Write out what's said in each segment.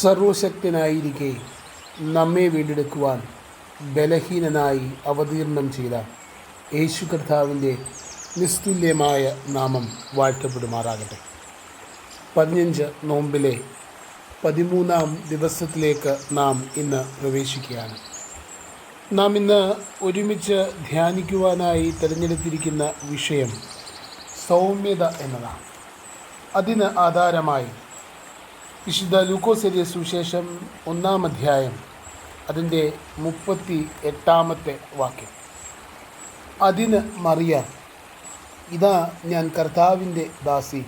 സർവശക്തനായിരിക്കെ നമ്മെ വീണ്ടെടുക്കുവാൻ ബലഹീനനായി അവതീർണം ചെയ്ത യേശു കർത്താവിന്റെ നിസ്തുല്യമായ നാമം വാഴ്ത്തപ്പെടുമാറാകട്ടെ. പതിനഞ്ച് നോമ്പിലെ പതിമൂന്നാം ദിവസത്തിലേക്ക് നാം ഇന്ന് പ്രവേശിക്കുകയാണ്. നാം ഇന്ന് ഒരുമിച്ച് ധ്യാനിക്കുവാനായി തിരഞ്ഞെടുത്തിരിക്കുന്ന വിഷയം സൗമ്യത എന്നതാണ്. അതിന് ആധാരമായി വിശുദ്ധ ലൂക്കോസെരിയ സുവിശേഷം ഒന്നാം അധ്യായം അതിന്റെ മുപ്പത്തി എട്ടാമത്തെ വാക്യം. അതിന് മറിയ ഇതാ ഞാൻ കർത്താവിന്റെ ദാസി.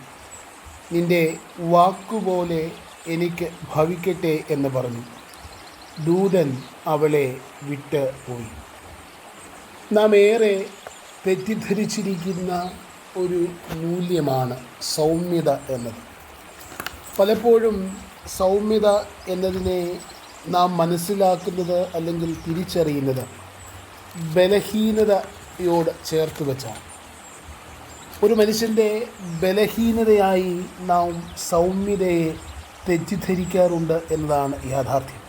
നിന്റെ വാക്കുപോലെ എനിക്ക് ഭവിക്കട്ടെ എന്ന് പറഞ്ഞു. ദൂതൻ അവളെ വിട്ട് പോയി. നാം ഏറെ തെറ്റിദ്ധരിച്ചിരിക്കുന്ന ഒരു മൂല്യമാണ് സൗമ്യത എന്നത്. പലപ്പോഴും സൗമ്യത എന്നതിനെ നാം മനസ്സിലാക്കുന്നത് അല്ലെങ്കിൽ തിരിച്ചറിയുന്നത് ബലഹീനതയോട് ചേർത്ത് വെച്ചാണ്. ഒരു മനുഷ്യന്റെ ബലഹീനതയായി നാം സൗമ്യതയെ തെറ്റിദ്ധരിക്കാറുണ്ട് എന്നതാണ് യാഥാർത്ഥ്യം.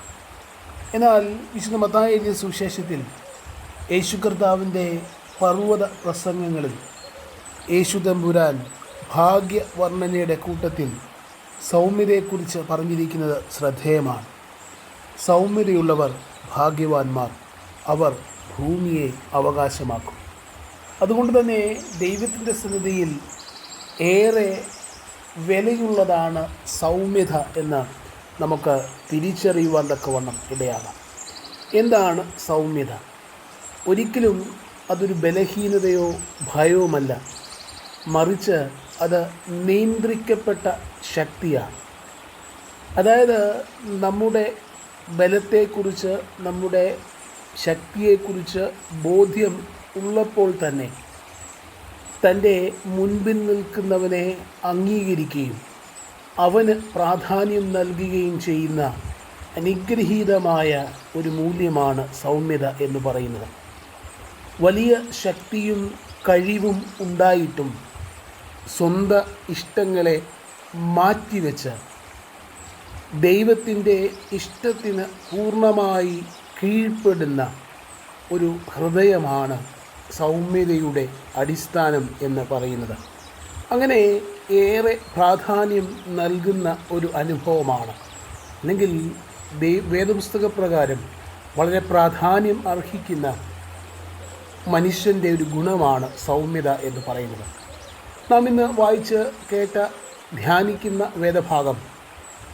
എന്നാൽ വിശുദ്ധ മത്തായ എഴുതിയ സുവിശേഷത്തിൽ യേശു കർത്താവിന്റെ പർവത പ്രസംഗങ്ങളിൽ യേശു തമ്പുരാൻ ഭാഗ്യവർണനയുടെ കൂട്ടത്തിൽ സൗമ്യതയെക്കുറിച്ച് പറഞ്ഞിരിക്കുന്നത് ശ്രദ്ധേയമാണ്. സൗമ്യതയുള്ളവർ ഭാഗ്യവാന്മാർ. അവർ ഭൂമിയെ അവകാശമാക്കും. അതുകൊണ്ട് തന്നെ ദൈവത്തിന്റെ സന്നിധിയിൽ ഏറെ വിലയുള്ളതാണ് സൗമ്യത എന്ന് നമുക്ക് തിരിച്ചറിയുവാൻ തക്കവണ്ണം ഇടയാകാം. എന്താണ് സൗമ്യത? ഒരിക്കലും അതൊരു ബലഹീനതയോ ഭയവുമല്ല മറിച്ച് അത് നിയന്ത്രിക്കപ്പെട്ട ശക്തിയാണ്. അതായത് നമ്മുടെ ബലത്തെക്കുറിച്ച് നമ്മുടെ ശക്തിയെക്കുറിച്ച് ബോധ്യം ഉള്ളപ്പോൾ തന്നെ തന്റെ മുൻപിൽ നിൽക്കുന്നവനെ അംഗീകരിക്കുകയും അവന് പ്രാധാന്യം നൽകുകയും ചെയ്യുന്ന അനുഗ്രഹീതമായ ഒരു മൂല്യമാണ് സൗമ്യത എന്ന് പറയുന്നത്. വലിയ ശക്തിയും കഴിവും ഉണ്ടായിട്ടും സ്വന്തം ഇഷ്ടങ്ങളെ മാറ്റിവെച്ച് ദൈവത്തിന്റെ ഇഷ്ടത്തിന് പൂർണമായി കീഴ്പ്പെടുന്ന ഒരു ഹൃദയമാണ് സൗമ്യതയുടെ അടിസ്ഥാനം എന്ന് പറയുന്നത്. അങ്ങനെ ഏറെ പ്രാധാന്യം നൽകുന്ന ഒരു അനുഭവമാണ്. അല്ലെങ്കിൽ വേദപുസ്തക പ്രകാരം വളരെ പ്രാധാന്യം അർഹിക്കുന്ന മനുഷ്യന്റെ ഒരു ഗുണമാണ് സൗമ്യത എന്ന് പറയുന്നത്. നാം ഇന്ന് വായിച്ച് കേട്ട ധ്യാനിക്കുന്ന വേദഭാഗം.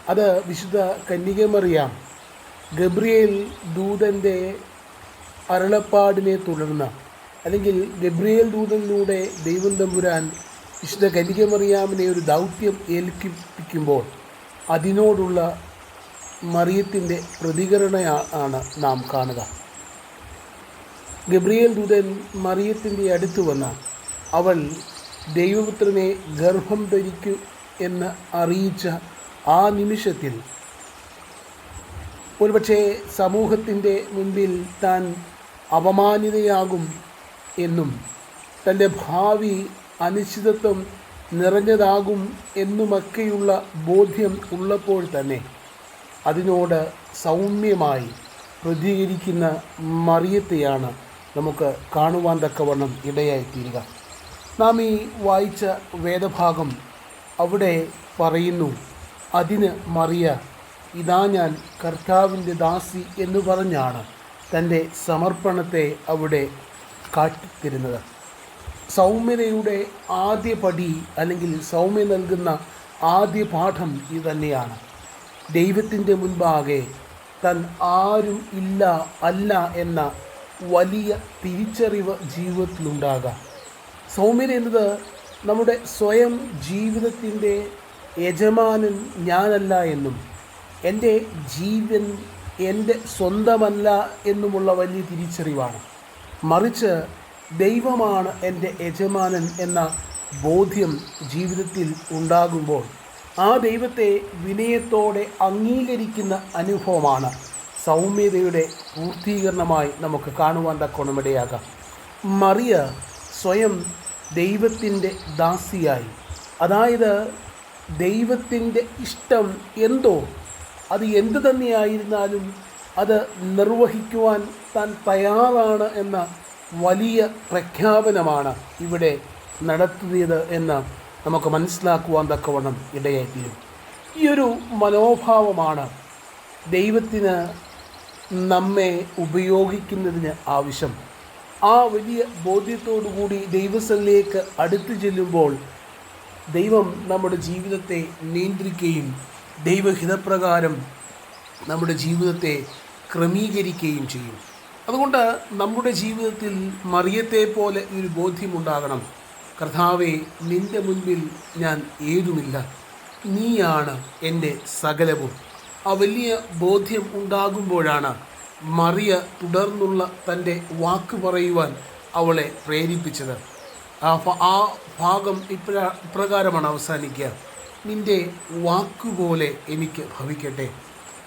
അത് വിശുദ്ധ കന്യകമറിയാം. ഗബ്രിയേൽ ദൂതന്റെ അരുളപ്പാടിനെ തുടർന്ന്. അല്ലെങ്കിൽ ഗബ്രിയേൽ ദൂതനിലൂടെ ദൈവം തമ്പുരാൻ വിശുദ്ധ കന്യകമറിയാമിനെ ഒരു ദൗത്യം ഏൽപ്പിക്കുമ്പോൾ അതിനോടുള്ള മറിയത്തിന്റെ പ്രതികരണ ആണ് നാം കാണുക. ഗബ്രിയേൽ ദൂതൻ മറിയത്തിന്റെ അടുത്ത് വന്ന. അവൾ ദൈവപുത്രനെ ഗർഭം ധരിക്കൂ എന്ന് അറിയിച്ച ആ നിമിഷത്തിൽ ഒരുപക്ഷെ സമൂഹത്തിന്റെ മുൻപിൽ താൻ അപമാനിതയാകും എന്നും തന്റെ ഭാവി അനിശ്ചിതത്വം നിറഞ്ഞതാകും എന്നുമൊക്കെയുള്ള ബോധ്യം ഉള്ളപ്പോൾ തന്നെ അതിനോട് സൗമ്യമായി പ്രതികരിക്കുന്ന മറിയത്തെയാണ് നമുക്ക് കാണുവാൻ തക്കവണ്ണം ഇടയായിത്തീരുക. നാം ഈ വായിച്ച വേദഭാഗം അവിടെ പറയുന്നു അതിന് മറിയ ഇതാ ഞാൻ കർത്താവിന്റെ ദാസി എന്ന് പറഞ്ഞാണ് തന്റെ സമർപ്പണത്തെ അവിടെ കാട്ടിത്തരുന്നത്. സൗമ്യതയുടെ ആദ്യ പടി അല്ലെങ്കിൽ സൗമ്യ നൽകുന്ന ആദ്യ പാഠം ഇത് തന്നെയാണ്. ദൈവത്തിന്റെ മുൻപാകെ താൻ ആരും ഇല്ല അല്ല എന്ന വലിയ തിരിച്ചറിവ് ജീവിതത്തിലുണ്ടാകാം. സൗമ്യത എന്നത് നമ്മുടെ സ്വയം ജീവിതത്തിന്റെ യജമാനൻ ഞാനല്ല എന്നും എന്റെ ജീവൻ എന്റെ സ്വന്തമല്ല എന്നുമുള്ള വലിയ തിരിച്ചറിവാണ്. മറിച്ച് ദൈവമാണ് എന്റെ യജമാനൻ എന്ന ബോധ്യം ജീവിതത്തിൽ ഉണ്ടാകുമ്പോൾ ആ ദൈവത്തെ വിനയത്തോടെ അംഗീകരിക്കുന്ന അനുഭവമാണ് സൗമ്യതയുടെ പൂർത്തീകരണമായി നമുക്ക് കാണുവാൻ തക്കോണമിടയാകാം മറിയ സ്വയം ദൈവത്തിന്റെ ദാസിയായി. അതായത് ദൈവത്തിന്റെ ഇഷ്ടം എന്തോ? അത് എന്തു തന്നെയായിരുന്നാലും അത് നിർവഹിക്കുവാൻ താൻ തയ്യാറാണ് എന്ന വലിയ പ്രഖ്യാപനമാണ് ഇവിടെ നടത്തിയത് എന്ന് നമുക്ക് മനസ്സിലാക്കുവാൻ തക്കവണ്ണം ഇടയായിത്തീരും. ഈ ഒരു മനോഭാവമാണ് ദൈവത്തിന് നമ്മെ ഉപയോഗിക്കുന്നതിന് ആവശ്യം. ആ വലിയ ബോധ്യത്തോടു കൂടി ദൈവസ്ഥലിലേക്ക് അടുത്തു ചെല്ലുമ്പോൾ ദൈവം നമ്മുടെ ജീവിതത്തെ നിയന്ത്രിക്കുകയും ദൈവഹിതപ്രകാരം നമ്മുടെ ജീവിതത്തെ ക്രമീകരിക്കുകയും ചെയ്യും. അതുകൊണ്ട് നമ്മുടെ ജീവിതത്തിൽ മറിയത്തെ പോലെ ഒരു ബോധ്യമുണ്ടാകണം. കർത്താവെ നിന്റെ മുൻപിൽ ഞാൻ ഏതുമില്ല. നീയാണ് എന്റെ സകലവും. ആ വലിയ ബോധ്യം ഉണ്ടാകുമ്പോഴാണ് മറിയ തുടർന്നുള്ള തന്റെ വാക്ക് പറയുവാൻ അവളെ പ്രേരിപ്പിച്ചത്. ആ ഭാഗം ഇപ്ര ഇപ്രകാരമാണ് അവസാനിക്കുക. നിന്റെ വാക്കുപോലെ എനിക്ക് ഭവിക്കട്ടെ.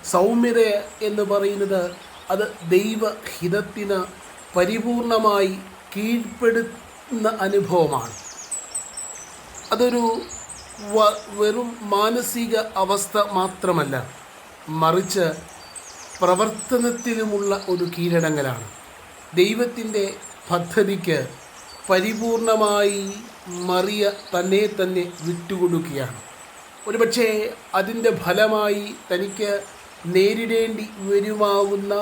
സൗമ്യത എന്ന് പറയുന്നത് അത് ദൈവഹിതത്തിന് പരിപൂർണമായി കീഴ്പ്പെടുന്ന അനുഭവമാണ്. അതൊരു വെറും മാനസിക അവസ്ഥ മാത്രമല്ല. മറിച്ച് പ്രവർത്തനത്തിലുമുള്ള ഒരു കീഴടങ്ങലാണ്. ദൈവത്തിന്റെ പദ്ധതിക്ക് പരിപൂർണമായി മറിയ തന്നെ തന്നെ വിട്ടുകൊടുക്കുകയാണ്. ഒരുപക്ഷെ അതിന്റെ ഫലമായി തനിക്ക് നേരിടേണ്ടി വരുമാവുന്ന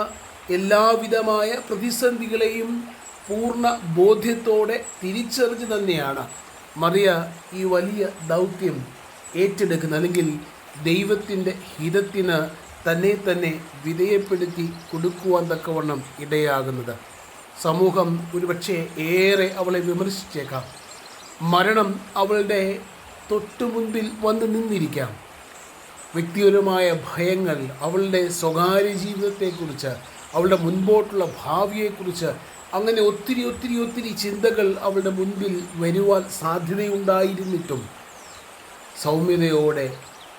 എല്ലാവിധമായ പ്രതിസന്ധികളെയും പൂർണ ബോധ്യത്തോടെ തിരിച്ചറിഞ്ഞ് തന്നെയാണ് മറിയ ഈ വലിയ ദൗത്യം ഏറ്റെടുക്കുന്നത്. അല്ലെങ്കിൽ ദൈവത്തിന്റെ ഹിതത്തിന് തന്നെ തന്നെ വിധേയപ്പെടുത്തി കൊടുക്കുവാൻ തക്കവണ്ണം ഇടയാകുന്നത്. സമൂഹം ഒരുപക്ഷെ ഏറെ അവളെ വിമർശിച്ചേക്കാം. മരണം അവളുടെ തൊട്ടു മുൻപിൽ വന്ന് നിന്നിരിക്കാം. വ്യക്തിപരമായ ഭയങ്ങൾ അവളുടെ സ്വകാര്യ ജീവിതത്തെക്കുറിച്ച് അവളുടെ മുൻപോട്ടുള്ള ഭാവിയെക്കുറിച്ച് അങ്ങനെ ഒത്തിരി ഒത്തിരി ഒത്തിരി ചിന്തകൾ അവളുടെ മുൻപിൽ വരുവാൻ സാധ്യതയുണ്ടായിരുന്നിട്ടും. സൗമ്യതയോടെ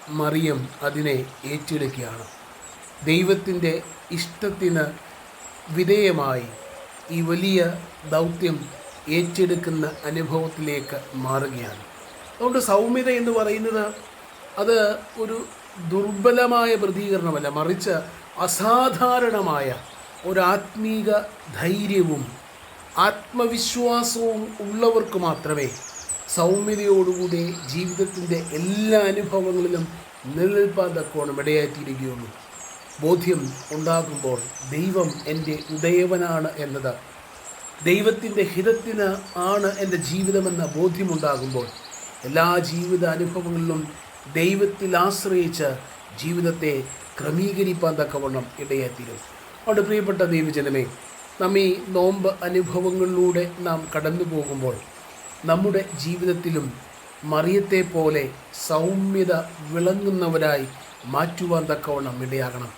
മറിയം അതിനെ ഏറ്റെടുക്കുകയാണ്. ദൈവത്തിന്റെ ഇഷ്ടത്തിന് വിധേയമായി ഈ വലിയ ദൗത്യം ഏറ്റെടുക്കുന്ന അനുഭവത്തിലേക്ക് മാറുകയാണ്. അതുകൊണ്ട് സൗമ്യത എന്ന് പറയുന്നത് അത് ഒരു ദുർബലമായ പ്രതികരണമല്ല മറിച്ച് അസാധാരണമായ ഒരാത്മീക ധൈര്യവും ആത്മവിശ്വാസവും ഉള്ളവർക്ക് മാത്രമേ സൗമ്യതയോടുകൂടി ജീവിതത്തിന്റെ എല്ലാ അനുഭവങ്ങളിലും നിലനിൽപ്പാൻ തക്കോണം ഇടയായിത്തീരുകയുള്ളൂ. ബോധ്യം ഉണ്ടാകുമ്പോൾ ദൈവം എന്റെ ഉദയവനാണ് എന്നത്. ദൈവത്തിന്റെ ഹിതത്തിന് ആണ് എന്റെ ജീവിതമെന്ന ബോധ്യമുണ്ടാകുമ്പോൾ എല്ലാ ജീവിത അനുഭവങ്ങളിലും ദൈവത്തിൽ ആശ്രയിച്ച് ജീവിതത്തെ ക്രമീകരിപ്പാൻ തക്കവണ്ണം ഇടയായിത്തീരും. അതുകൊണ്ട് പ്രിയപ്പെട്ട ദൈവജനമേ നമ്മീ നോമ്പ് അനുഭവങ്ങളിലൂടെ നാം കടന്നു പോകുമ്പോൾ നമ്മുടെ ജീവിതത്തിലും മറിയത്തെ പോലെ സൗമ്യത വിളങ്ങുന്നവരായി മാറ്റുവാൻ തക്കവണ്ണം ഇടയാകണം.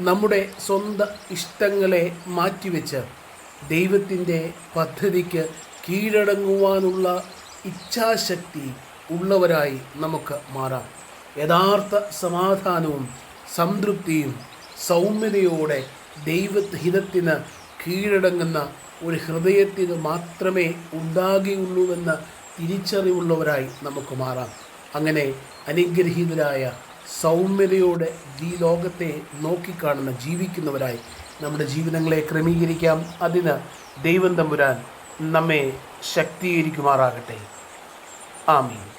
നമ്മുടെ സ്വന്തം ഇഷ്ടങ്ങളെ മാറ്റിവെച്ച് ദൈവത്തിന്റെ പദ്ധതിക്ക് കീഴടങ്ങുവാനുള്ള ഇച്ഛാശക്തി ഉള്ളവരായി നമുക്ക് മാറാം. യഥാർത്ഥ സമാധാനവും സംതൃപ്തിയും സൗമ്യതയോടെ ദൈവഹിതത്തിന് കീഴടങ്ങുന്ന ഒരു ഹൃദയത്തിന് മാത്രമേ ഉണ്ടാകുകയുള്ളൂവെന്ന തിരിച്ചറിവുള്ളവരായി നമുക്ക് മാറാം. അങ്ങനെ അനുഗ്രഹീതരായ സൗമ്യതയോടെ ഈ ലോകത്തെ നോക്കിക്കാണുന്ന ജീവിക്കുന്നവരായി നമ്മുടെ ജീവിതങ്ങളെ ക്രമീകരിക്കാം. അതിന് ദൈവം തമ്പുരാൻ നമ്മെ ശക്തീകരിക്കുമാറാകട്ടെ. ആമീൻ.